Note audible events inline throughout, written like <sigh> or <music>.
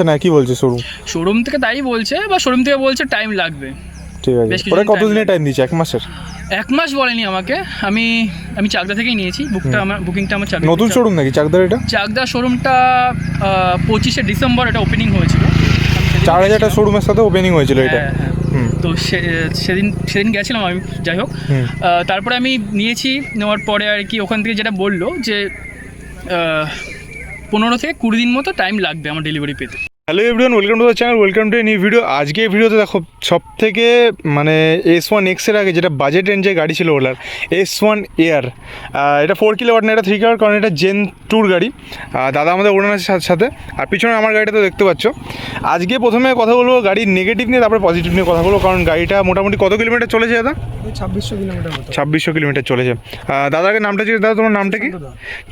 বলছে না কি বলছে শোরুম শোরুম থেকে তাই বলছে বা শোরুম থেকে বলছে টাইম লাগবে। ঠিক আছে। ওরা কতদিনের টাইম দিচ্ছে এক মাসের? এক মাস বলেনি আমাকে। আমি আমি চাকদা থেকেই নিয়েছি। বুকটা আমার বুকিংটা আমার চাকদা নতুন শোরুম নাকি? চাকদার এটা? চাকদা শোরুমটা পঁচিশে ডিসেম্বর এটা ওপেনিং হয়েছিল। চার হাজারটা শোরুমের সাথে ওপেনিং হয়েছিল এটা। হ্যাঁ, হ্যাঁ। তো সেদিন সেদিন গেছিলাম আমি যাই হোক। তারপরে আমি নিয়েছি নেওয়ার পরে আর কি ওখান থেকে যেটা বলল যে পনেরো থেকে কুড়ি দিন মতো টাইম লাগবে আমার ডেলিভারি পেতে। Hello everyone welcome to the channel welcome to new video আজকে এই ভিডিওতে দেখো সব থেকে মানে এস ওয়ান এক্সের আগে যেটা বাজেট রেঞ্জে গাড়ি ছিল ওলার এস ওয়ান এয়ার এটা ফোর কিলো ওয়াট না এটা থ্রি কিলো কারণ এটা জেন ট্যুর গাড়ি। দাদা আমাদের ওড়ান আছে সাথে সাথে। আর পিছনে আমার গাড়িটা তো দেখতে পাচ্ছ। আজকে প্রথমে কথা বলব গাড়ির নেগেটিভ নিয়ে তারপরে পজিটিভ নিয়ে কথা বলব কারণ গাড়িটা মোটামুটি কত কিলোমিটার চলেছে দাদা? ছাব্বিশশো কিলোমিটার ছাব্বিশশো কিলোমিটার চলেছে। দাদাকে নামটা ছিল দাদা তোমার নামটা কি?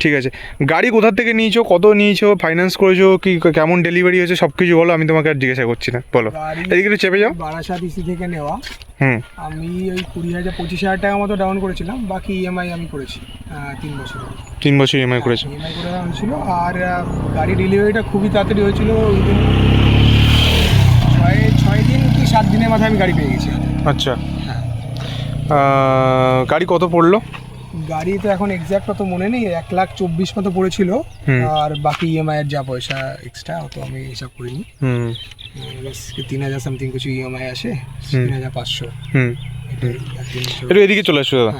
ঠিক আছে। গাড়ি কোথা থেকে নিয়েছো কত নিয়েছো ফাইন্যান্স করেছ কি কেমন ডেলিভারি হয়েছে সব কিছু বলো আমি তোমাকে আর জিজ্ঞাসা করছি না। বলো। এদিকে একটু চেপে যাও। বারাসাত ইসি থেকে নেওয়া। হুম। আমি ওই কুড়ি হাজার পঁচিশ হাজার টাকা মতো ডাউন করেছিলাম বাকি ইএমআই আমি করেছি তিন বছর তিন বছর ইএমআই করেছ। ইএমআই করে হয়েছিল আর গাড়ি ডেলিভারিটা খুবই তাড়াতাড়ি হয়েছিল ছয় ছয় দিন কি সাত দিনের মাথায় আমি গাড়ি পেয়ে গেছি। আচ্ছা। হ্যাঁ। গাড়ি কত পড়ল? গাড়ি তো এখন এক্স্যাক্ট অত মনে নেই এক লাখ চব্বিশ মতো পড়েছিল। আর বাকি ইএমআই এর যা পয়সা এক্সট্রা অত আমি হিসাব করিনি। তিন হাজার সামথিং কিছু ইএমআই আসে। তিন হাজার পাঁচশো। একটু এদিকে চলে আসো দাদা।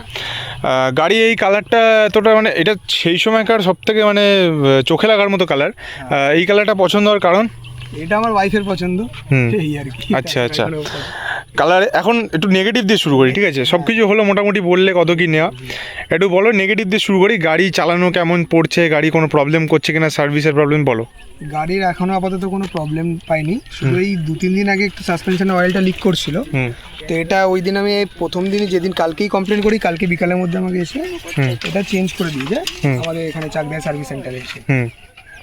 গাড়ি এই কালারটা এতটা মানে এটা সেই সময়কার সব থেকে মানে চোখে লাগার মতো কালার এই কালারটা পছন্দ হওয়ার কারণ? এটা আমার ওয়াইফের পছন্দ। হুম। এই আর কি। আচ্ছা, আচ্ছা। কালার এখন একটু নেগেটিভ দিয়ে শুরু করি ঠিক আছে? সব কিছু হলো মোটামুটি বললে কত কি নেওয়া। একটু বলো নেগেটিভ দিয়ে শুরু করি গাড়ি চালানো কেমন পড়ছে গাড়ি কোনো প্রবলেম করছে কিনা সার্ভিসের প্রবলেম বলো। গাড়ির এখনও আপাতত কোনো প্রবলেম পাইনি। শুধু এই দু তিন দিন আগে একটু সাসপেনশনের অয়েলটা লিক করছিল। তো এটা ওই দিন আমি প্রথম দিনই যেদিন কালকেই কমপ্লেন করি কালকে বিকালের মধ্যে আমাকে এসে। এটা চেঞ্জ করে দিয়ে যায়। আমাদের এখানে চাকদায় সার্ভিস সেন্টারে এসে। হুম।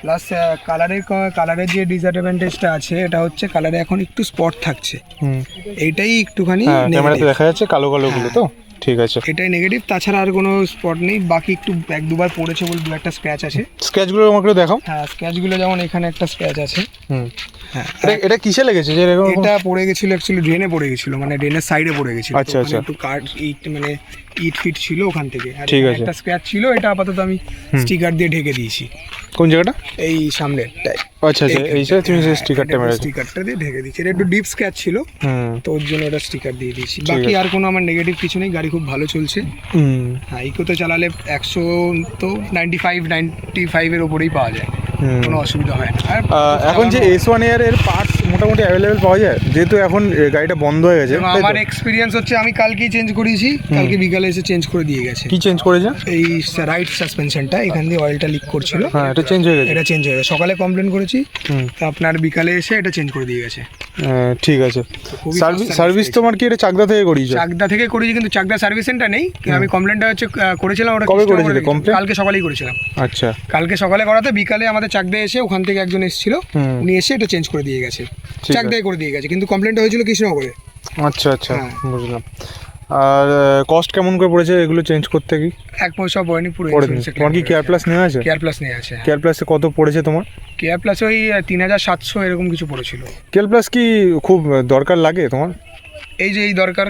প্লাস কালারের কালারের যে ডিসঅ্যাডভান্টেজটা আছে এটা হচ্ছে কালারে এখন একটু স্পট থাকছে। হুম। এইটাই একটুখানি হ্যাঁ। দেখা যাচ্ছে কালো কালো গুলো তো? ঠিক আছে। এটাই নেগেটিভ তাছাড়া আর কোনো স্পট নেই। বাকি একটু এক দুবার পড়েছে বলে দু একটা স্ক্র্যাচ আছে। স্কেচগুলো আমাকে দেখাও। হ্যাঁ স্ক্র্যাচগুলো যেমন এখানে একটা স্ক্র্যাচ আছে। হুম। হ্যাঁ এটা এটা কিসে লেগেছে? যে এরকম এটা পড়ে গেছিল অ্যাকচুয়ালি ড্রেনে পড়ে গেছিল মানে ড্রেনের সাইডে পড়ে গেছিল। আচ্ছা, আচ্ছা। একটু কাট ইট মানে ইট ফিট ছিল ওখান থেকে। ঠিক আছে। একটা স্ক্র্যাচ ছিল এটা আপাতত আমি স্টিকার দিয়ে ঢেকে দিয়েছি। কোন জায়গাটা? এই সামনেরটায় আচ্ছা আচ্ছা এই যে তুমি যে স্টিকারটা মেরেছো স্টিকারটা দিয়ে ঢেকে দিয়েছি। এটা একটু ডিপ স্ক্র্যাচ ছিল হুম। তো ওর জন্য ওটা স্টিকার দিয়ে দিয়েছি। বাকি আর কোনো আমার নেগেটিভ কিছু নেই। গাড়ি খুব ভালো চলছে। হ্যাঁ ইকোতে চালালে একশো তো নাইনটি ফাইভ নাইনটি ফাইভের ওপরেই পাওয়া যায়। কোনো অসুবিধা হয় না। আর এখন যে এস ওয়ান এয়ার এর পার্টস মোটামুটি অ্যাভেলেবেল পাওয়া যায় যেহেতু এখন গাড়িটা বন্ধ হয়ে গেছে আমার এক্সপিরিয়েন্স হচ্ছে আমি কালকেই চেঞ্জ করেছি কালকে বিকালে এসে চেঞ্জ করে দিয়ে গেছে। কি চেঞ্জ করেছে? এই রাইট সাসপেনশনটা এখান দিয়ে অয়েলটা লিক করছিল। হ্যাঁ এটা চেঞ্জ হয়ে গেছে। এটা চেঞ্জ হয়ে গেছে। সকালে কমপ্লেন করেছি তো আপনার বিকালে এসে এটা চেঞ্জ করে দিয়ে গেছে। ঠিক আছে। সার্ভিস তোমার কি এটা চাকদা থেকে করিয়েছো? চাকদা থেকে করিয়েছি কিন্তু চাকদা সার্ভিস সেন্টার নেই। আমি কমপ্লেনটা হচ্ছে করেছিলাম ওটা কবে করেছিলে? কমপ্লেন কালকে সকালেই করেছিলাম। আচ্ছা। কালকে সকালে করাতে বিকালে আমাদের চাকদা এসে ওখান থেকে একজন এসেছিল। উনি এসে এটা চেঞ্জ করে দিয়ে গেছে। ঠিক চাকদায় করে দিয়ে গেছে কিন্তু কমপ্লেনটা হয়েছিল কৃষ্ণনগরে। আচ্ছা আচ্ছা হ্যাঁ। বুঝলাম। আর কস্ট কেমন করে পড়েছে এগুলো চেঞ্জ করতে কি? এক পয়সা পড়েনি পুরো তোমার কি কেয়ার প্লাস নেওয়া আছে? কেয়ার প্লাস নেওয়া আছে কেয়ার প্লাসে কত পড়েছে তোমার? কেয়ার প্লাস ওই তিন হাজার সাতশো এরকম কিছু পড়েছিল। কেয়ার প্লাস কি খুব দরকার লাগে তোমার? এই যে এই দরকার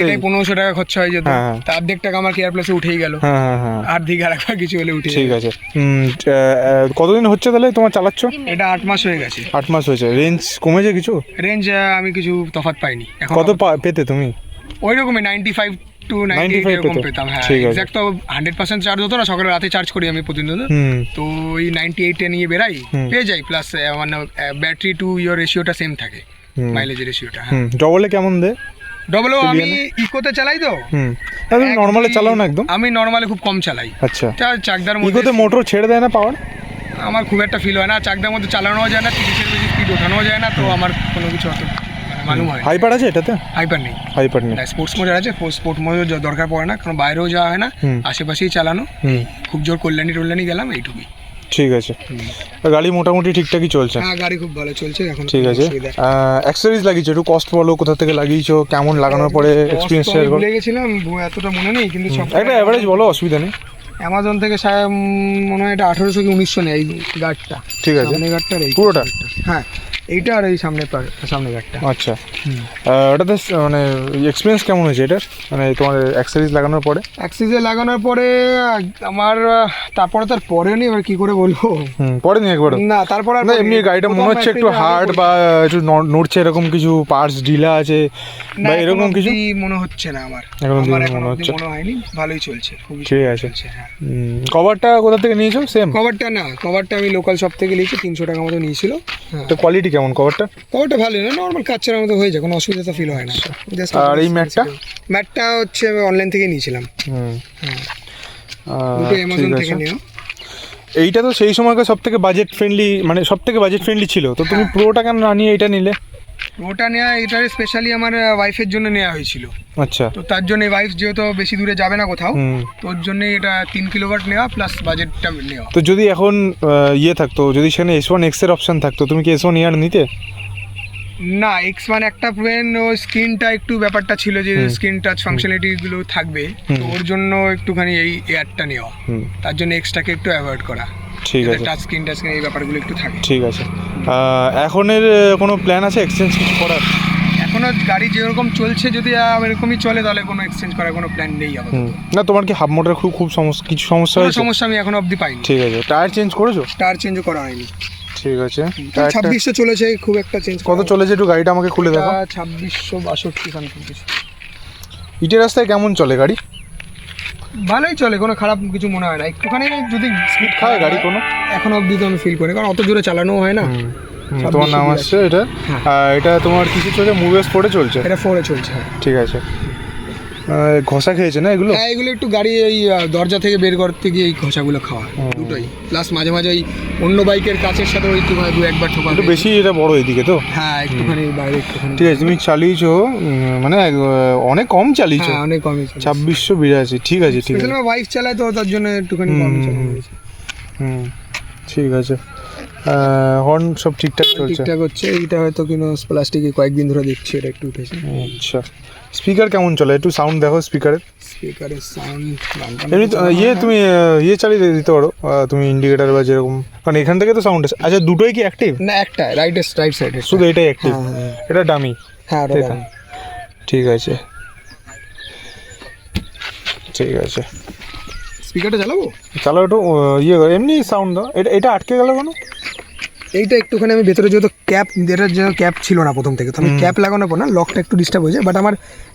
এটাই পনেরোশো টাকা খরচা হয়ে যেত। হ্যাঁ, হ্যাঁ। তা অর্ধেক টাকা আমার কেয়ার প্লাসে উঠেই গেল। হ্যাঁ হ্যাঁ হ্যাঁ। আর্ধেক আর একবার কিছু হলে উঠে ঠিক আছে। কতদিন হচ্ছে তাহলে তোমার চালাচ্ছ? এটা আট মাস হয়ে গেছে। আট মাস হয়েছে। রেঞ্জ কমেছে কিছু? রেঞ্জ আমি কিছু তফাৎ পাইনি। কত পেতে তুমি? ওই রকমই নাইনটি ফাইভ টু নাইনটি 95 এরকম পেতাম হ্যাঁ। এক্সাক্ট তো হান্ড্রেড পার্সেন্ট চার্জ হতো না সকালে রাতে চার্জ করি আমি প্রতিদিন। তো ওই নাইনটি এইটে নিয়ে বেরাই পেয়ে যাই প্লাস মানে ব্যাটারি টু ইয়োর রেশিওটা সেম থাকে। মাইলেজের রেশিওটা ডবলে কেমন দে? ডবলও আমি ইকোতে চালাই তো। হুম নর্মালে চালাও না একদম? আমি নর্মালে খুব কম চালাই। আচ্ছা। চাকদার মধ্যে ইকোতে মোটর ছেড়ে দেয় না পাওয়ার আমার খুব একটা ফিল হয় না চাকদার মধ্যে চালানোও যায় না তিরিশের বেশি স্পিড ওঠানোও যায় না তো আমার কোনো কিছু অত মালুম হয়। হাইপার আছে এটাতে? হাইপার নেই। হাইপার নেই। স্পোর্টস মোড আছে স্পোর্ট মোড দরকার পড়ে না কারণ বাইরেও যাওয়া হয় না আশেপাশেই চালানো। খুব জোর কল্যাণী টল্যাণী গেলাম এইটুকুই। ঠিক আছে। গাড়ি মোটামুটি ঠিকঠাকই চলছে। হ্যাঁ গাড়ি খুব ভালো চলছে এখন ঠিক আছে। অ্যাক্সেসরিজ লাগিয়েছো একটু কস্ট বলো কোথা থেকে লাগিয়েছো কেমন লাগানোর পরে এক্সপিরিয়েন্স শেয়ার করো। গেছিলাম এতটা মনে নেই কিন্তু সব একটা অ্যাভারেজ বলো অসুবিধা নেই। অ্যামাজন থেকে মনে হয় এটা আঠেরোশো কি উনিশশো নেই এই গার্ডটা ঠিক আছে। এই পুরোটা? হ্যাঁ। এইটা আর এই সামনে পার- সামনে গার্ডটা আচ্ছা। আহ, ওটাতে মানে এক্সপিরিয়েন্স কেমন হয়েছে এটার? মানে তোমার অ্যাক্সেসরিজ লাগানোর পরে? অ্যাক্সিসে লাগানোর পরে আমার তারপরে তার পরেও নি এবার কি করে বলব? পরে নি একবার না তারপর আর না এমনি গাড়িটা মনে হচ্ছে একটু হার্ড বা একটু নড়ছে এরকম কিছু পার্টস ঢিলা আছে বা এরকম কিছু? মনে হচ্ছে না আমার। এখনও মনে হচ্ছে। মনে হয়নি ভালোই চলছে ঠিক আছে। চলছে, হ্যাঁ। কভারটা কোথা থেকে নিয়েছো? সেম কভারটা না কভারটা আমি লোকাল শপ থেকে নিয়েছি তিনশো টাকা মতো নিয়েছিল। তো কোয়ালিটি কেমন কভারটা কভারটা ভালো না নর্মাল কাচ্চার মতো হয়ে যায় কোনো অসুবিধা তো ফিল হয় না। আর এই ম্যাটটা? ম্যাটটা হচ্ছে অনলাইন থেকে নিয়েছিলাম। হুম। হ্যাঁ। দুটো অ্যামাজন থেকে নিও। এইটা তো সেই সময়কার সব থেকে বাজেট ফ্রেন্ডলি মানে সব থেকে বাজেট ফ্রেন্ডলি ছিল। তো তুমি প্রোটা কেন না নিয়ে এটা নিলে? ওটা নেওয়া এটা স্পেশালি আমার ওয়াইফের জন্য নেওয়া হয়েছিল। আচ্ছা। তো তার জন্য ওয়াইফ যেহেতু বেশি দূরে যাবে না কোথাও তো ওর জন্য এটা তিন কিলোওয়াট নেওয়া প্লাস বাজেটটা নেওয়া। তো যদি এখন ইয়ে থাকতো যদি সেখানে এস ওয়ান এক্সের অপশন থাকতো তুমি কি এস ওয়ান ইয়ার নিতে? না এক্স ওয়ান একটা পেন ও স্ক্রিনটা একটু ব্যাপারটা ছিল যে স্ক্রিন টাচ ফাংশনালিটিগুলো থাকবে। তো ওর জন্য একটুখানি এই এয়ারটা নেওয়া। তার জন্য এক্সটাকে একটু অ্যাভয়েড করা। ঠিক আছে। টাচ স্ক্রিন টাচ স্ক্রিন এই ব্যাপারগুলো একটু থাকে। ঠিক আছে। এখনের কোনো প্ল্যান আছে এক্সচেঞ্জ কিছু করার? এখনও গাড়ি যেরকম চলছে যদি এরকমই চলে তাহলে কোনো এক্সচেঞ্জ করার কোনো প্ল্যান নেই হুম। না তোমার কি হাফ মোটর খুব খুব সমস্যা কিছু সমস্যা হয়েছে? সমস্যা আমি এখনও অবধি পাইনি। ঠিক আছে। টায়ার চেঞ্জ করেছ? টায়ার চেঞ্জও করা হয়নি। ঠিক আছে। ছাব্বিশশো চলেছে খুব একটা চেঞ্জ কত চলেছে একটু গাড়িটা আমাকে খুলে দেখো ছাব্বিশশো বাষট্টি সামথিং কিছু। ইটের রাস্তায় কেমন চলে গাড়ি? ভালোই চলে কোনো খারাপ কিছু মনে হয় না। একটুখানি যদি স্পিড খায় গাড়ি কোনো? এখন অবধি তো আমি ফিল করি কারণ অত জোরে চালানো হয় না। তোমার নাম আসছে এটা? হ্যাঁ। এটা তোমার কিছু চলছে মুভেস ফোরে চলছে? এটা ফোরে চলছে হ্যাঁ। ঠিক আছে। ঘষা খেয়েছে না এগুলো? হ্যাঁ এগুলো একটু গাড়ি এই আহ, দরজা থেকে বের করতে গিয়ে এই ঘষাগুলো খাওয়া দুটোই। প্লাস মাঝে মাঝে ওই অন্য বাইকের কাছের সাথে ওই একটু দু একবার ঠোকা একটু বেশি এটা বড় এদিকে তো। হ্যাঁ একটুখানি বাইরে একটুখানি ঠিক আছে তুমি চালিয়েছো মানে অনেক কম চালিয়েছো। হ্যাঁ অনেক কমই ছাব্বিশশো বিরাশি ঠিক আছে ঠিক আছে। বাইক চালায় তো তার জন্য একটুখানি কম চালানো হয়েছে হুম ঠিক আছে। হর্ন সব ঠিকঠাক চলছে। ঠিকঠাক হচ্ছে। এইটা হয়তো কিনো প্লাস্টিকে কয়েকদিন ধরে দেখছি এটা একটু উঠেছে। আচ্ছা। স্পিকার কেমন চলে? একটু সাউন্ড দেখো স্পিকারের। স্পিকারের সাউন্ড এমনি ইয়ে তুমি ইয়ে চালিয়ে দিতে পারো তুমি ইন্ডিকেটার বা যেরকম। কারণ এখান থেকে তো সাউন্ড আসে আচ্ছা দুটোই কি অ্যাক্টিভ না একটা রাইট রাইট সাইডে শুধু এটাই অ্যাক্টিভ হ্যাঁ, হ্যাঁ। এটা ডামি হ্যাঁ ঠিক আছে। ঠিক আছে। স্পিকারটা চালাবো? চালো একটু ইয়ে এমনি সাউন্ড দাও। এটা এটা আটকে গেল কেন? এইটা একটুখানি আমি ভেতরে যেহেতু ক্যাপ যেটার জন্য ক্যাপ ছিল না প্রথম থেকে তো আমি ক্যাপ লাগানোর পর না লকটা একটু ডিস্টার্ব হয়েছে বাট আমার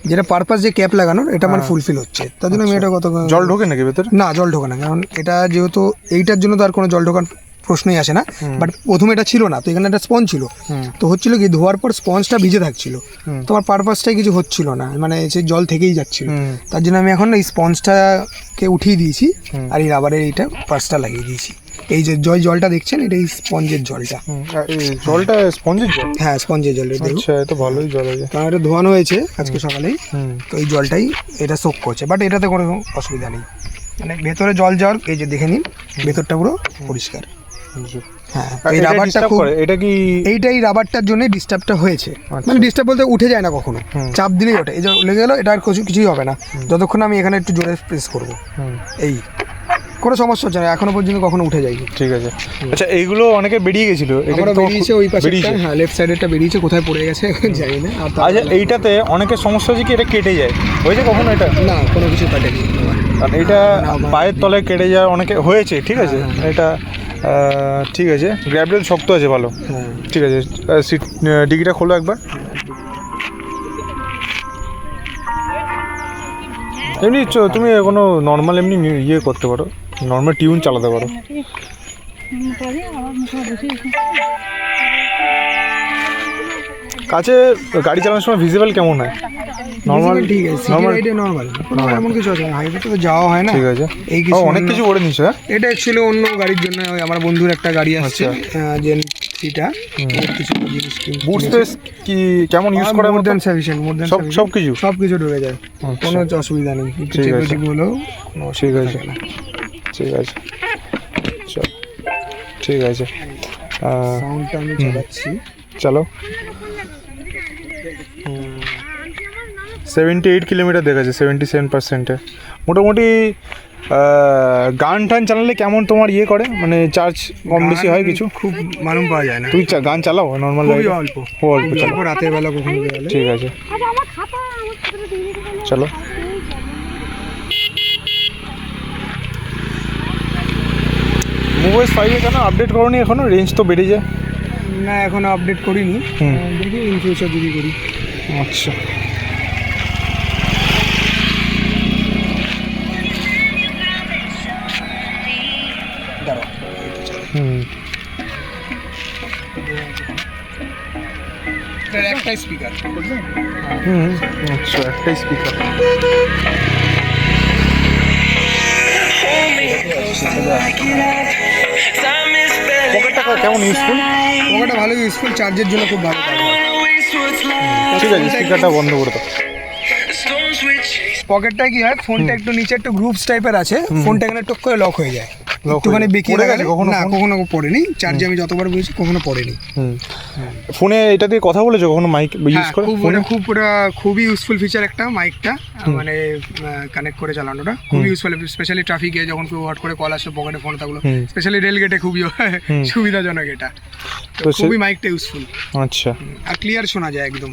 যেটা পারপাস যে ক্যাপ লাগানোর এটা আমার ফুলফিল হচ্ছে। তার জন্য আমি এটা কত জল ঢোকে নাকি ভেতরে? না জল ঢোকে না কারণ এটা যেহেতু এইটার জন্য তো আর কোনো জল ঢোকার প্রশ্নই আসে না বাট প্রথমে এটা ছিল না তো এখানে একটা স্পঞ্জ ছিল। তো হচ্ছিল কি ধোয়ার পর স্পঞ্জটা ভিজে থাকছিল। তোমার পারপাসটাই কিছু হচ্ছিল না মানে সে জল থেকেই যাচ্ছিল। তার জন্য আমি এখন এই স্পঞ্জটাকে উঠিয়ে দিয়েছি আর এই রাবারের এইটা পার্সটা লাগিয়ে দিয়েছি। এই যে জল জলটা দেখছেন? এটা এই স্পঞ্জের জলটা। জলটা স্পঞ্জের জল? হ্যাঁ স্পঞ্জের জল এটা আচ্ছা এত ভালোই জল আছে। কারণ এটা ধোয়ানো হয়েছে আজকে সকালেই। তো এই জলটাই এটা সোক করছে। বাট এটাতে কোনো অসুবিধা নেই। মানে ভেতরে জল যাওয়ার এই যে দেখে নিন ভেতরটা পুরো পরিষ্কার। হ্যাঁ এই রাবারটা খুব এটা কি এইটাই রাবারটার জন্য ডিস্টার্বটা হয়েছে। আচ্ছা। মানে ডিস্টার্ব বলতে উঠে যায় না কখনো। চাপ দিলেই ওঠে। এই যে লেগে গেলো এটা আর কিছু কিছুই হবে না। যতক্ষণ আমি এখানে একটু জোরে প্রেস করব। এই। কোনো সমস্যা হচ্ছে না এখনও পর্যন্ত কখনো উঠে যায়নি। ঠিক আছে। আচ্ছা এইগুলো অনেকে বেরিয়ে গেছিল আমরা বেরিয়েছে ওই পাশে হ্যাঁ লেফট সাইডেরটা বেরিয়েছে কোথায় পড়ে গেছে এখন <laughs> জানি না আচ্ছা এইটাতে অনেকের সমস্যা হচ্ছে কি এটা কেটে যায়। হয়েছে কখনো এটা? না কোনো কিছু কাটেনি। আর এটা পায়ের তলায় কেটে যায় অনেকে হয়েছে ঠিক আছে? এটা ঠিক আছে। গ্র্যাবরেল শক্ত আছে ভালো। হ্যাঁ। ঠিক আছে সিট ডিকিটা খোলো একবার। এমনি তুমি কোনো নর্মাল এমনি ইয়ে করতে পারো। নর্মাল টিউন চালাতে পারো। কাছে গাড়ি চালানোর সময় ভিজিবল কেমন হয়? নর্মাল ঠিক আছে নর্মাল রাইডে নর্মাল কোনো এমন কিছু আছে হাইওয়ে তো যাওয়া হয় না। ঠিক আছে। এই কিছু অনেক কিছু করে নিছো হ্যাঁ? এটা অ্যাকচুয়ালি অন্য গাড়ির জন্য ওই আমার বন্ধুর একটা গাড়ি আসছে আচ্ছা। জেন থ্রিটা কিছু জিনিস বুট স্পেস কি কেমন ইউজ করার দ্যান সাফিসিয়েন্ট মোর দ্যান সব সব কিছু সব কিছু ঢুকে যায়। আচ্ছা। কোনো অসুবিধা নেই। ঠিক আছে। ঠিক আছে। না। ঠিক আছে। চল ঠিক আছে। সাউন্ডটা আমি চালাচ্ছি। চলো। সেভেন্টি এইট কিলোমিটার দেখাচ্ছে সেভেন্টি সেভেন পার্সেন্টে মোটামুটি গান টান চালালে কেমন তোমার ইয়ে করে? মানে চার্জ কম বেশি হয় কিছু? খুব মালুম পাওয়া যায় না। তুমি চা- গান চালাও? নর্মাল অল্প। অল্প চালাও রাতের বেলা কখনো ঠিক আছে। আমার খাতা আমার খাতাটা দিয়ে দিতে পারলে? চলো। মোবাইল ফাইভে কেন আপডেট করোনি এখনও? রেঞ্জ তো বেড়ে যায়। না এখনও আপডেট করিনি। দেখি ইন ফিউচার যদি করি। আচ্ছা। দাঁড়াও। হুম। এটার একটাই স্পিকার হুম আচ্ছা একটাই স্পিকার কেমন ইউজফুল ওটা ভালো ইউজফুল চার্জের জন্য খুব ভালো ঠিক আছে স্পিকারটা বন্ধ করে দাও। পকেটটা কি হয়? ফোনটা একটু নিচে একটু গ্রুপস টাইপের আছে। ফোনটা এখানে টক করে লক হয়ে যায়। একটুখানি বেঁকিয়ে গেছে কখনো না কখনো পড়েনি। চার্জে আমি যতবার বলেছি কখনো পড়েনি। ফোনে এটা দিয়ে কথা বলেছ কখনো? মাইক ইউজ হ্যাঁ, করে খুব ফোনে? মানে খুব খুবই ইউজফুল ফিচার একটা মাইকটা মানে কানেক্ট করে চালানোটা। খুবই ইউজফুল স্পেশালি ট্রাফিকে যখন কেউ হট করে কল আসে পকেটে ফোন থাকল স্পেশালি রেল গেটে খুবই সুবিধাজনক এটা। খুবই মাইকটা ইউজফুল আচ্ছা। আর ক্লিয়ার শোনা যায় একদম।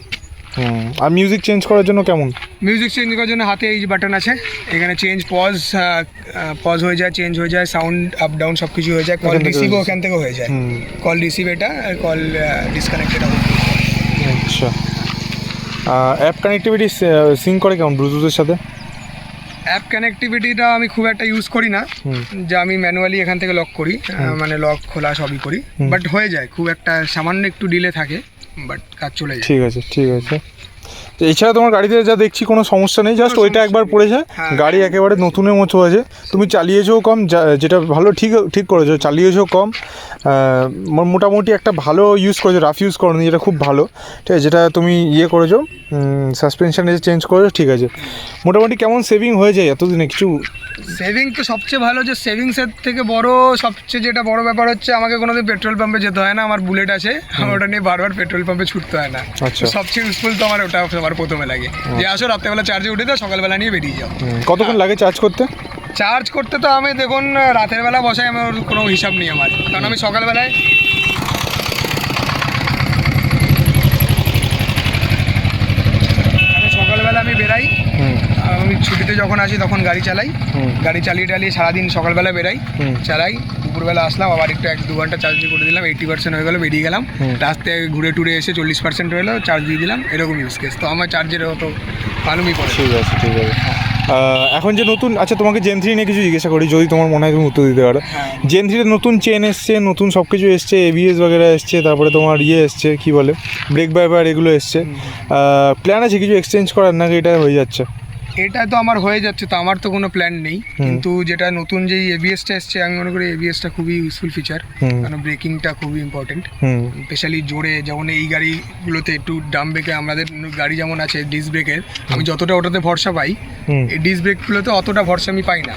হুম। আর মিউজিক চেঞ্জ করার জন্য কেমন? মিউজিক চেঞ্জ করার জন্য হাতে এই বাটন আছে। এখানে চেঞ্জ পজ পজ হয়ে যায় চেঞ্জ হয়ে যায় সাউন্ড আপ ডাউন সব কিছু হয়ে যায়। কল রিসিভ হয়ে ওখান থেকে হয়ে যায়। কল রিসিভ এটা আর কল ডিসকানেক্টেড হবে আচ্ছা। অ্যাপ কানেক্টিভিটি সিঙ্ক করে কেমন ব্লুটুথের সাথে? অ্যাপ কানেক্টিভিটিটা আমি খুব একটা ইউজ করি না। যা আমি ম্যানুয়ালি এখান থেকে লক করি। মানে লক খোলা সবই করি। বাট হয়ে যায় খুব একটা সামান্য একটু ডিলে থাকে। বাট কাজ চলে যায়। ঠিক আছে ঠিক আছে। তো এছাড়া তোমার গাড়িতে যা দেখছি কোনো সমস্যা নেই জাস্ট ওইটা একবার। পড়েছে। হ্যাঁ। গাড়ি একেবারে নতুনের মতো আছে। তুমি চালিয়েছো কম যেটা ভালো ঠিক ঠিক করেছ চালিয়েছো কম। মোটামুটি একটা ভালো ইউজ করেছ রাফ ইউজ করো যেটা খুব ভালো। ঠিক আছে যেটা তুমি ইয়ে করেছ সাসপেনশন চেঞ্জ করেছ ঠিক আছে। মোটামুটি কেমন সেভিং হয়ে যায় এতদিনে? কিছু সেভিং তো সবচেয়ে ভালো যে সেভিংসের থেকে বড় সবচেয়ে যেটা বড় ব্যাপার হচ্ছে আমাকে কোনোদিন পেট্রোল পাম্পে যেতে হয় না আমার বুলেট আছে। আমার ওটা নিয়ে বারবার পেট্রোল পাম্পে ছুটতে হয় না। আচ্ছা। সবচেয়ে ইউজফুল তো আমার ওটা আমার প্রথমে লাগে। যে আসো রাত্রেবেলা চার্জে উঠে দাও সকালবেলা নিয়ে বেরিয়ে যাও। কতক্ষণ লাগে চার্জ করতে? চার্জ করতে তো আমি দেখুন রাতের বেলা বসাই আমার কোনো হিসাব নেই আমার। কারণ আমি সকালবেলায় আমি সকালবেলা আমি বেরাই আমি ছুটিতে যখন আসি তখন গাড়ি চালাই। গাড়ি চালিয়ে টালিয়ে সারাদিন সকালবেলা বেরাই চালাই। দুপুরবেলা আসলাম আবার একটু এক দু ঘণ্টা চার্জ করে দিলাম এইটি পার্সেন্ট হয়ে গেলো বেরিয়ে গেলাম। রাস্তায় ঘুরে টুরে এসে চল্লিশ পার্সেন্ট হয়ে গেলো চার্জ দিয়ে দিলাম এরকম ইউজ কেস তো আমার চার্জের অত মালুমই পড়ে ঠিক আছে ঠিক আছে। এখন যে নতুন আচ্ছা তোমাকে জেন থ্রি নিয়ে কিছু জিজ্ঞাসা করি যদি তোমার মনে হয় তুমি উত্তর দিতে পারো। হ্যাঁ। জেন থ্রিতে নতুন চেন এসছে নতুন সব কিছু এসছে এবিএস বগেরা এসছে তারপরে তোমার ইয়ে এসছে কী বলে ব্রেক বাইবার এগুলো এসছে। প্ল্যান আছে কিছু এক্সচেঞ্জ করার নাকি এটা হয়ে যাচ্ছে? এটা তো আমার হয়ে যাচ্ছে তো আমার তো কোনো প্ল্যান নেই। কিন্তু যেটা নতুন যে এবিএসটা এসছে আমি মনে করি এবিএসটা খুবই ইউজফুল ফিচার। কারণ ব্রেকিংটা খুবই ইম্পর্টেন্ট স্পেশালি জোরে যেমন এই গাড়িগুলোতে একটু ডাম ব্রেকে আমাদের গাড়ি যেমন আছে ডিস ব্রেকের আমি যতটা ওটাতে ভরসা পাই এই ডিস ব্রেকগুলোতে অতটা ভরসা আমি পাই না।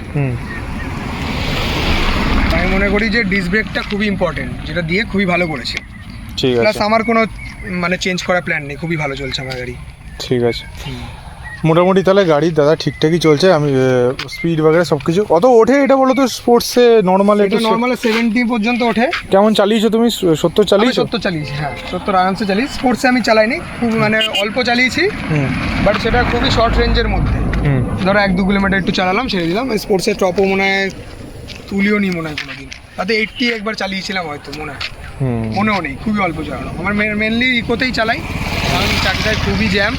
আমি মনে করি যে ডিস ব্রেকটা খুবই ইম্পর্টেন্ট যেটা দিয়ে খুবই ভালো করেছে। প্লাস আমার কোনো মানে চেঞ্জ করার প্ল্যান নেই খুবই ভালো চলছে আমার গাড়ি। ঠিক আছে। মোটামুটি তাহলে গাড়ি দাদা ঠিকঠাকই চলছে আমি স্পিড বাগেরা সব কিছু কত ওঠে এটা বলো তো স্পোর্টসে নর্মাল এটা নর্মাল সেভেন্টি পর্যন্ত ওঠে। কেমন চালিয়েছো তুমি? সত্তর আমি চালিয়েছো? সত্তর চালিয়েছি হ্যাঁ সত্তর আরামসে চালিয়েছি। স্পোর্টসে আমি চালাইনি খুব মানে অল্প চালিয়েছি হুম। বাট সেটা খুবই শর্ট রেঞ্জের মধ্যে। হুম। ধরো এক দু কিলোমিটার একটু চালালাম ছেড়ে দিলাম। স্পোর্টসের টপও মনে হয় তুলিও নি মনে হয় কোনোদিন। তাতে এইটটি একবার চালিয়েছিলাম হয়তো মনে হয়। মনেও নেই খুবই অল্প চালানো আমার মেনলি ইকোতেই চালাই কারণ চাকরিটায় খুবই জ্যাম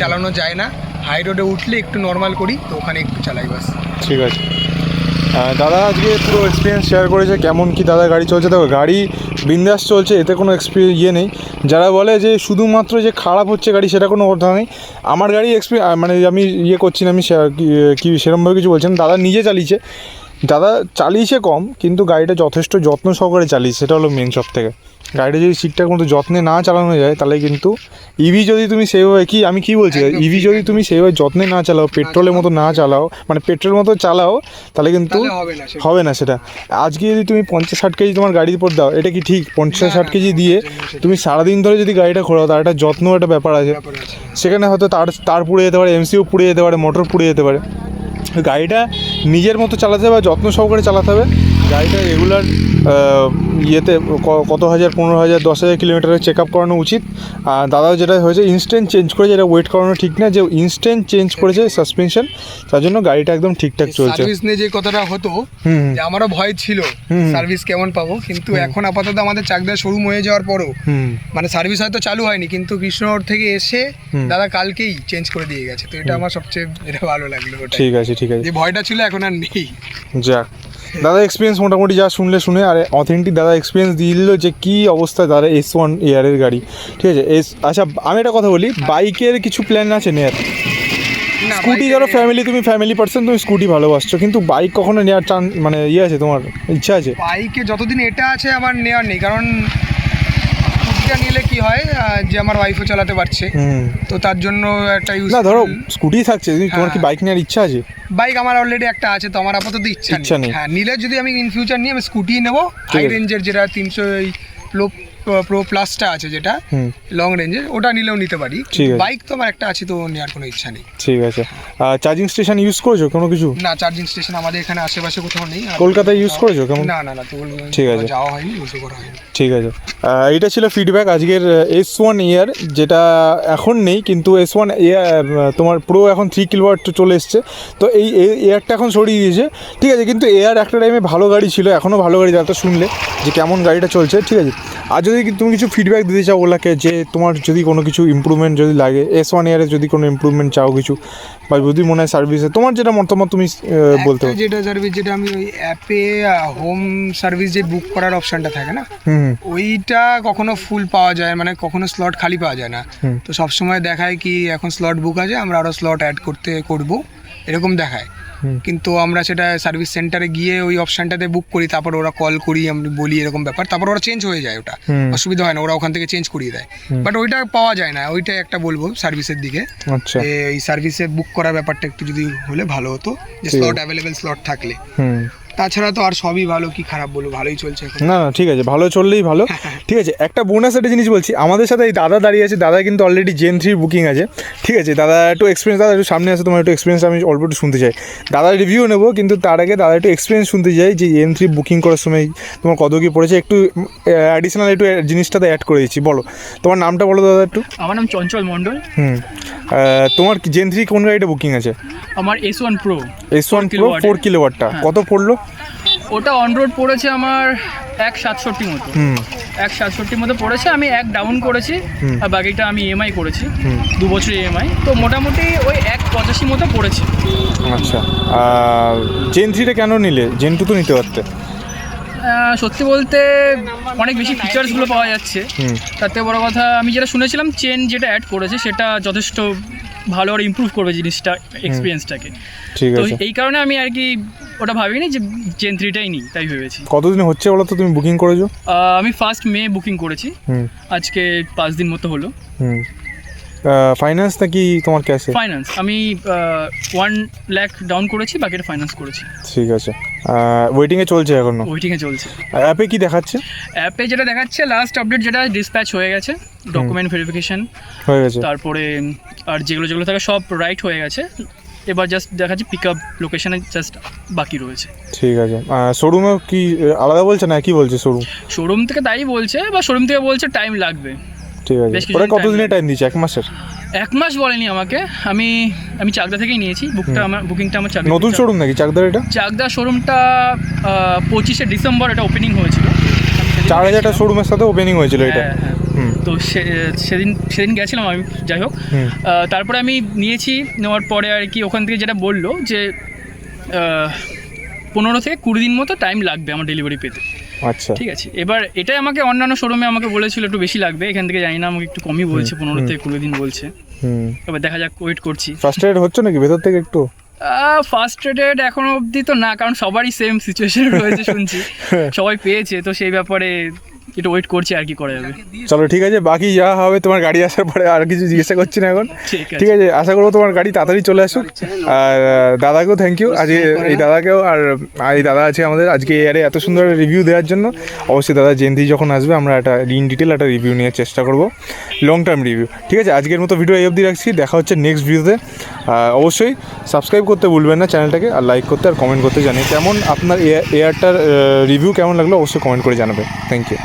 চালানো যায় না। হাই রোডে উঠলে একটু নর্মাল করি, তো ওখানে একটু চালাই বাস। ঠিক আছে। দাদা আজকে পুরো এক্সপিরিয়েন্স শেয়ার করেছে, কেমন কি দাদা গাড়ি চলছে। দেখো, গাড়ি বিন্দাস চলছে, এতে কোনো এক্সপিরিয়েন্স ইয়ে নেই। যারা বলে যে শুধুমাত্র যে খারাপ হচ্ছে গাড়ি, সেটা কোনো কথা নেই। আমার গাড়ি এক্সপিরিয়েন্স মানে আমি ইয়ে করছি না, আমি কি- সেরকমভাবে কিছু বলছেন দাদা নিজে চালিয়েছে। দাদা চালিয়েছে কম কিন্তু গাড়িটা যথেষ্ট যত্ন সহকারে চালিয়েছে সেটা হলো মেন সব থেকে গাড়িটা যদি ঠিকঠাক মতো যত্নে না চালানো যায় তাহলে কিন্তু ইভি যদি তুমি সেইভাবে কি আমি কি বলছি ইভি যদি তুমি সেইভাবে যত্নে না চালাও পেট্রোলের মতো না চালাও মানে পেট্রোল মতো চালাও তাহলে কিন্তু হবে না সেটা। আজকে যদি তুমি পঞ্চাশ ষাট কেজি তোমার গাড়ির উপর দাও এটা কি ঠিক? পঞ্চাশ ষাট কেজি দিয়ে তুমি সারাদিন ধরে যদি গাড়িটা ঘোরাও তার একটা যত্ন একটা ব্যাপার আছে। ব্যাপার আছে। সেখানে হয়তো তার তার পুড়ে যেতে পারে এমসিও পুড়ে যেতে পারে মোটর পুড়ে যেতে পারে। গাড়িটা নিজের মতো চালাতে হবে যত্ন সহকারে চালাতে হবে। গাড়িটা রেগুলার ইয়েতে কত হাজার পনেরো হাজার দশ হাজার কিলোমিটারের চেক আপ করানো উচিত। আর দাদা যেটা হয়েছে ইনস্ট্যান্ট চেঞ্জ করেছে এটা ওয়েট করানো ঠিক না যে ইনস্ট্যান্ট চেঞ্জ করেছে সাসপেনশন তার জন্য গাড়িটা একদম ঠিকঠাক চলছে। সার্ভিস নিয়ে যে কথাটা হতো যে আমারও ভয় ছিল। সার্ভিস কেমন পাবো? কিন্তু এখন আপাতত আমাদের চাকদা শোরুম হয়ে যাওয়ার পরও মানে সার্ভিস হয়তো চালু হয়নি কিন্তু কৃষ্ণনগর থেকে এসে দাদা কালকেই চেঞ্জ করে দিয়ে গেছে। তো এটা আমার সবচেয়ে এটা ভালো লাগল ঠিক আছে ঠিক আছে। যে ভয়টা ছিল এখন আর নেই। যাক। দাদা এক্সপিরিয়েন্স মোটামুটি যা শুনলে শুনে আর অথেন্টিক দাদা এক্সপিরিয়েন্স দিল যে কি অবস্থা দাদা এস ওয়ান ইয়ারের গাড়ি ঠিক আছে? এস আচ্ছা আমি একটা কথা বলি বাইকের কিছু প্ল্যান আছে নেয়ার? স্কুটি ধরো ফ্যামিলি তুমি ফ্যামিলি পার্সন তুমি স্কুটি ভালোবাসছো কিন্তু বাইক কখনো নেওয়ার চান মানে ইয়ে আছে তোমার ইচ্ছা আছে? বাইকে যতদিন এটা আছে আমার নেওয়ার নেই কারণ স্কুটিটা নিলে কি হয় যে আমার ওয়াইফও চালাতে পারছে। তো তার জন্য একটা ইউজ না ধরো স্কুটি থাকছে তোমার কি হ্যাঁ। বাইক নেওয়ার ইচ্ছা আছে? বাইক আমার অলরেডি একটা আছে তো আমার আপাতত ইচ্ছা নেই। হ্যাঁ নিলে যদি আমি ইন ফিউচার নিয়ে আমি স্কুটি নেব হাই রেঞ্জের যেটা তিনশো এই প্রো প্লাসটা আছে যেটা লং রেঞ্জের ওটা নিলেও নিতে পারি। বাইক তো আমার একটা আছে তো নেওয়ার কোনো ইচ্ছা নেই। ঠিক আছে। আর চার্জিং স্টেশন ইউজ করেছ কোনো কিছু? না চার্জিং স্টেশন আমাদের এখানে আশেপাশে কোথাও নেই। কলকাতায় ইউজ করেছ কেমন? না না না তো ঠিক আছে। যাওয়া হয়নি ইউজও করা হয়নি। ঠিক আছে। এটা ছিল ফিডব্যাক আজকের এস ওয়ান ইয়ার যেটা এখন নেই কিন্তু এস ওয়ান ইয়ার তোমার প্রো এখন থ্রি কিলোয়াট চলে এসছে। তো এই এয়ারটা এখন সরিয়ে দিয়েছে। ঠিক আছে কিন্তু এয়ার একটা টাইমে ভালো গাড়ি ছিল এখনও ভালো গাড়ি যাতে শুনলে যে কেমন গাড়িটা চলছে ঠিক আছে। আর যদি তুমি কিছু ফিডব্যাক দিতে চাও ওলাকে যে তোমার যদি কোনো কিছু ইমপ্রুভমেন্ট যদি লাগে এস ওয়ান ইয়ারে যদি কোনো ইমপ্রুভমেন্ট চাও কিছু বা যদি মনে হয় সার্ভিসে তোমার যেটা মতামত তুমি বলতে পারো। যেটা সার্ভিস যেটা আমি ওই অ্যাপে হোম সার্ভিস যে বুক করার অপশনটা থাকে না হুম ওইটা কখনো ফুল পাওয়া যায় মানে কখনো স্লট খালি পাওয়া যায় না। তো সবসময় দেখায় কি এখন স্লট বুক আছে আমরা আরও স্লট অ্যাড করতে করব এরকম দেখায়। কিন্তু আমরা সেটা সার্ভিস সেন্টারে গিয়ে ওই অপশনটাতে বুক করি তারপর ওরা কল করি আমি বলি এরকম ব্যাপার। তারপর ওরা চেঞ্জ হয়ে যায় ওটা। অসুবিধা হয় না ওরা ওখান থেকে চেঞ্জ করিয়ে দেয়। বাট ওইটা পাওয়া যায় না ওইটা একটা বলব সার্ভিসের দিকে। আচ্ছা। এই সার্ভিসে বুক করার ব্যাপারটা একটু যদি হলে ভালো হতো যে স্লট অ্যাভেলেবেল স্লট থাকলে। হুম। তাছাড়া তো আর সবই ভালো কি খারাপ বলব ভালোই চলছে না না ঠিক আছে ভালো চললেই ভালো। ঠিক আছে একটা বোনাস একটা জিনিস বলছি আমাদের সাথে এই দাদা দাঁড়িয়ে আছে দাদা কিন্তু অলরেডি জেন থ্রি বুকিং আছে। ঠিক আছে দাদা একটু এক্সপিরিয়েন্স দাদা একটু সামনে আছে তোমার একটু এক্সপিরিয়েন্স আমি অল্প একটু শুনতে চাই। দাদার রিভিউ নেব কিন্তু তার আগে দাদা একটু এক্সপিরিয়েন্স শুনতে চাই যে জেন থ্রি বুকিং করার সময় তোমার কত কী পড়েছে একটু অ্যাডিশনাল একটু জিনিসটাতে অ্যাড করে দিচ্ছি বলো। তোমার নামটা বলো দাদা একটু। আমার নাম চঞ্চল মণ্ডল। হুম তোমার জেন থ্রি কোন গাড়িটা বুকিং আছে? আমার S one pro S one pro four কিলোওয়াটটা হ্যাঁ। কত পড়ল? ওটা অন রোড পড়েছে আমার এক সাতষট্টি মতো। এক সাতষট্টির মতো পড়েছে আমি এক ডাউন করেছি আর বাকিটা আমি ইএমআই করেছি। দু বছর ইএমআই তো মোটামুটি ওই এক পঁচাশি মতো পড়েছে। আচ্ছা জেন থ্রিটা কেন নিলে? জেন টু তো নিতে পারতে। সত্যি বলতে অনেক বেশি ফিচার্সগুলো পাওয়া যাচ্ছে। হুম। তাতে বড় কথা আমি যেটা শুনেছিলাম চেন যেটা অ্যাড করেছে সেটা যথেষ্ট ভালো আর ইম্প্রুভ করবে জিনিসটা এক্সপিরিয়েন্সটাকে ঠিক তো আছে। এই কারণে আমি আর কি ওটা ভাবিনি যে জেন থ্রিটাই নিই তাই ভেবেছি। কতদিন হচ্ছে বলো তো তুমি বুকিং করেছ? আমি ফার্স্ট মে বুকিং করেছি। আজকে পাঁচ দিন মতো হলো। ফাইন্যান্স নাকি তোমার ক্যাশে ফাইন্যান্স আমি ওয়ান ল্যাক ডাউন করেছি বাকিটা ফাইন্যান্স করেছি। ঠিক আছে। ওয়েটিংয়ে চলছে এখনও? ওইটিংয়ে চলছে। অ্যাপে কি দেখাচ্ছে? অ্যাপে যেটা দেখাচ্ছে লাস্ট আপডেট যেটা ডিসপ্যাচ হয়ে গেছে ডকুমেন্ট ভেরিফিকেশন হয়ে গেছে। তারপরে আর যেগুলো যেগুলো থাকে সব রাইট হয়ে গেছে। এবার জাস্ট দেখাচ্ছে পিক আপ লোকেশনে জাস্ট বাকি রয়েছে। ঠিক আছে। শোরুমে কি আলাদা বলছে না কি বলছে শোরুম শোরুম থেকে তাই বলছে বা শোরুম থেকে বলছে টাইম লাগবে। ঠিক আছে। ওরা কতদিনের টাইম দিচ্ছে এক মাসের? এক মাস বলেনি আমাকে। আমি আমি চাকদা থেকেই নিয়েছি। বুকটা আমার বুকিংটা আমার চাকদা নতুন শোরুম নাকি? চাকদার এটা? চাকদা শোরুমটা পঁচিশে ডিসেম্বর এটা ওপেনিং হয়েছিল। চার হাজারটা। শোরুমের সাথে ওপেনিং হয়েছিল এটা। হ্যাঁ, হ্যাঁ। তো সেদিন সেদিন গেছিলাম আমি যাই হোক। তারপরে আমি নিয়েছি নেওয়ার পরে আর কি ওখান থেকে যেটা বলল যে পনেরো থেকে কুড়ি দিন মতো টাইম লাগবে আমার ডেলিভারি পেতে। আচ্ছা। ঠিক আছে এবার এটাই আমাকে অন্যান্য শোরুমে আমাকে বলেছিল একটু বেশি লাগবে এখান থেকে জানি না আমাকে একটু কমই বলছে পনেরো থেকে কুড়ি দিন বলছে। এবার দেখা যাক ওয়েট করছি। ফার্স্ট এড হচ্ছে নাকি ভেতর থেকে একটু? ফার্স্ট রেটেড এখনও অবধি তো না কারণ সবারই সেম সিচুয়েশন রয়েছে শুনছি। <laughs> সবাই পেয়েছে তো সেই ব্যাপারে একটু ওয়েট করছি আর কি করা যাবে। চলো ঠিক আছে বাকি যা হবে তোমার গাড়ি আসার পরে আর কিছু জিজ্ঞাসা করছি না এখন। <laughs> ঠিক আছে। আশা করব তোমার গাড়ি তাড়াতাড়ি চলে আসুক। আর দাদাকেও থ্যাংক ইউ আজকে এই দাদাকেও আর এই দাদা আছে আমাদের। আজকে এয়ারে এত সুন্দর রিভিউ দেওয়ার জন্য। অবশ্যই দাদা জেন্তি যখন আসবে আমরা একটা ইন ডিটেল একটা রিভিউ নেওয়ার চেষ্টা করব। লং টার্ম রিভিউ ঠিক আছে আজকের মতো ভিডিও এই অবধি রাখছি। দেখা হচ্ছে নেক্সট ভিডিওতে অবশ্যই সাবস্ক্রাইব করতে ভুলবেন না চ্যানেলটাকে আর লাইক করতে আর কমেন্ট করতে জানিয়ে। কেমন আপনার এয়ারটার রিভিউ কেমন লাগল অবশ্যই কমেন্ট করে জানাবে। Thank you